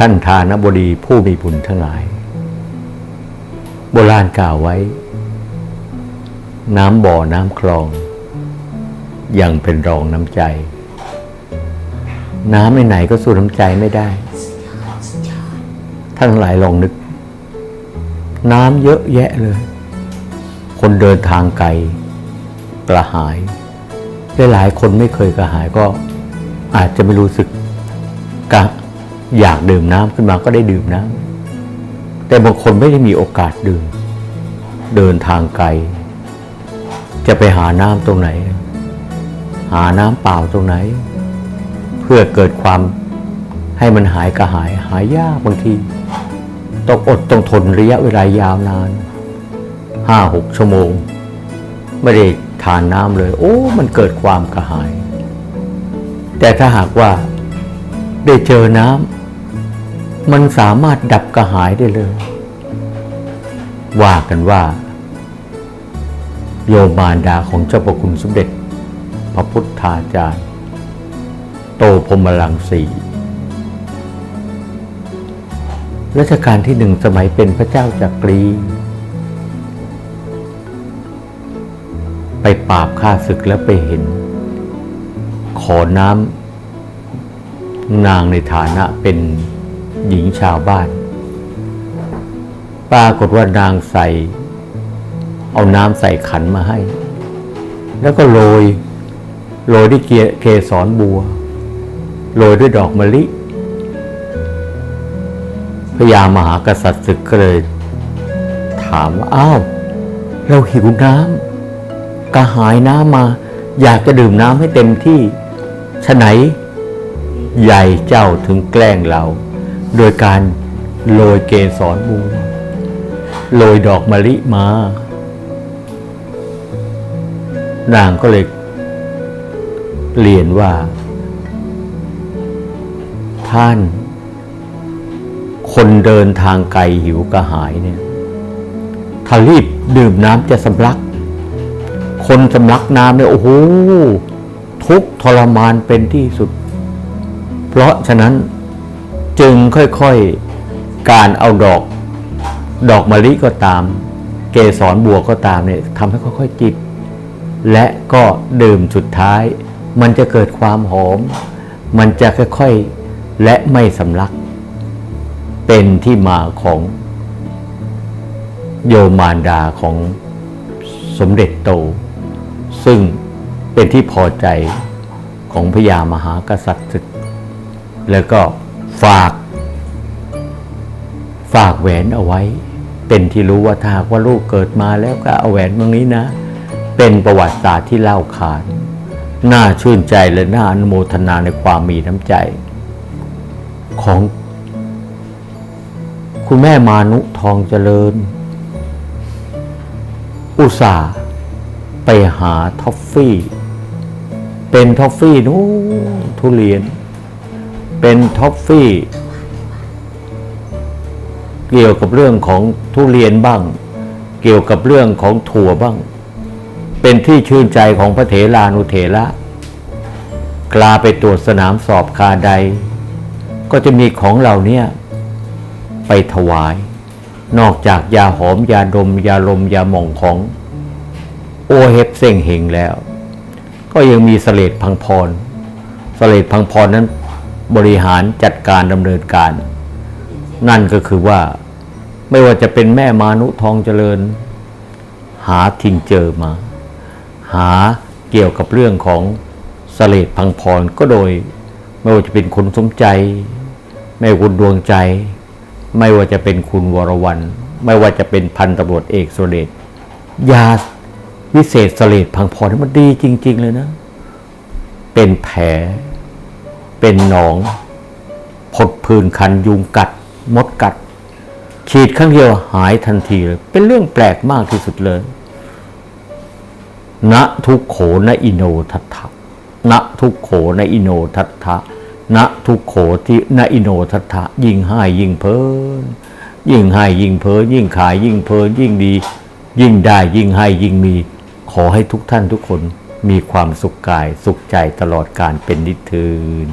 ท่านทานบดีผู้มีบุญทั้งหลาย โบราณกล่าวไว้ น้ำบ่อน้ำคลอง ยังเป็นรองน้ำใจ น้ำไหนๆก็สู้น้ำใจไม่ได้ ท่านหลายลองนึก น้ำเยอะแยะเลย คนเดินทางไกลกระหายหลายๆคนไม่เคยกระหายก็อาจจะไม่รู้สึกกะ อยากดื่มน้ำขึ้นมาก็ได้ดื่มน้ำแต่บางคนไม่ได้มีโอกาสดื่ม เดินทางไกล จะไปหาน้ำตรงไหน หาน้ำเปล่าตรงไหน เพื่อเกิดความให้มันหายกระหายหายยากบางทีต้องอดต้องทนระยะเวลายาวนานห้าหกชั่วโมง ไม่ได้ทานน้ำเลย โอ้ มันเกิดความกระหาย แต่ถ้าหากว่า ได้เจอน้ำมันสามารถดับกระหายได้เลย ว่ากันว่า โยมารดาของเจ้าประคุณสมเด็จ พระพุทธาจารย์ โตพรมลังสีรัชกาลที่หนึ่งสมัยเป็นพระเจ้าจักรี ไปปราบข้าศึกแล้วไปเห็น ขอน้ำ นางในฐานะเป็นหญิงชาวบ้าน ปรากฏว่านางใส่ เอาน้ำใส่ขันมาให้ แล้วก็โรยโรยด้วยเกสรบัว โรยด้วยดอกมะลิ พระยามหากษัตริย์ศึกก็เลย ถามว่าอ้าว เราหิวน้ำกระหายน้ำมา อยากจะดื่มน้ำให้เต็มที่ฉะไหน ใหญ่เจ้าถึงแกล้งเรา โดยการโรยเกสรบัวโรยดอกมะลิมา นางก็เลยเรียนว่า ท่าน คนเดินทางไกลหิวกระหายเนี่ยถ้ารีบดื่มน้ำจะสำลัก คนสำลักน้ำเนี่ยโอ้โหทุกทรมานเป็นที่สุด เพราะฉะนั้นจึงค่อยๆการเอาดอก ดอกมะลิก็ตาม เกสรบัวก็ตามเนี่ยทำให้ค่อยๆจิบและก็ดื่มสุดท้าย มันจะเกิดความหอม มันจะค่อยๆและไม่สำลัก เป็นที่มาของโยมารดาของสมเด็จโต ซึ่งเป็นที่พอใจของพญามหากษัตริย์ศึก แล้วก็ฝาก ฝากแหวนเอาไว้ เป็นที่รู้ว่าถ้าว่าลูกเกิดมาแล้วก็เอาแหวนตรงนี้นะ เป็นประวัติศาสตร์ที่เล่าขานน่าชื่นใจและน่าอนุโมทนาในความมีน้ำใจ ของคุณแม่มานุทองเจริญ อุตส่าห์ไปหาท็อฟฟี่ เป็นท็อฟฟี่นู้ทุเรียน เป็นท็อฟฟี่ เกี่ยวกับเรื่องของทุเรียนบ้าง เกี่ยวกับเรื่องของถั่วบ้าง เป็นที่ชื่นใจของพระเถรานุเถระกลาไปตรวจสนามสอบคาใด ก็จะมีของเหล่านี้ไปถวาย นอกจากยาหอมยาดม ยาลมยาหม่องของ โอเฮปเซ็งเฮงแล้ว ก็ยังมีสเลดพังพรสเลดพังพรนั้น บริหารจัดการดำเนินการ นั่นก็คือว่าไม่ว่าจะเป็นแม่มานุทองเจริญ หาทิ้งเจอมา หาเกี่ยวกับเรื่องของสเลดพังพรก็โดย ไม่ว่าจะเป็นคุณสมใจ ไม่ว่าคุณดวงใจ ไม่ว่าจะเป็นคุณวรวันไม่ว่าจะเป็นพันตำรวจเอกสุรเดยาวิเศษสเลดพังพรนี่มันดีจริง ๆ เลยนะ เป็นแผล เป็นหนองผดผื่นคันยุงกัด มดกัด ฉีดครั้งเดียวหายทันทีเลย เป็นเรื่องแปลกมากที่สุดเลย ณทุกโขณอิโนทัตถะณทุกโขณอิโนทัตถะณทุกโขที่ณอิโนทัตถะยิ่งให้ยิ่งเพลินยิ่งให้ยิ่งเพลินยิ่งขายยิ่งเพลินยิ่งดี ยิ่งได้ยิ่งให้ยิ่งมี ขอให้ทุกท่านทุกคนมีความสุขกายสุขใจตลอดการเป็นนิทเทิน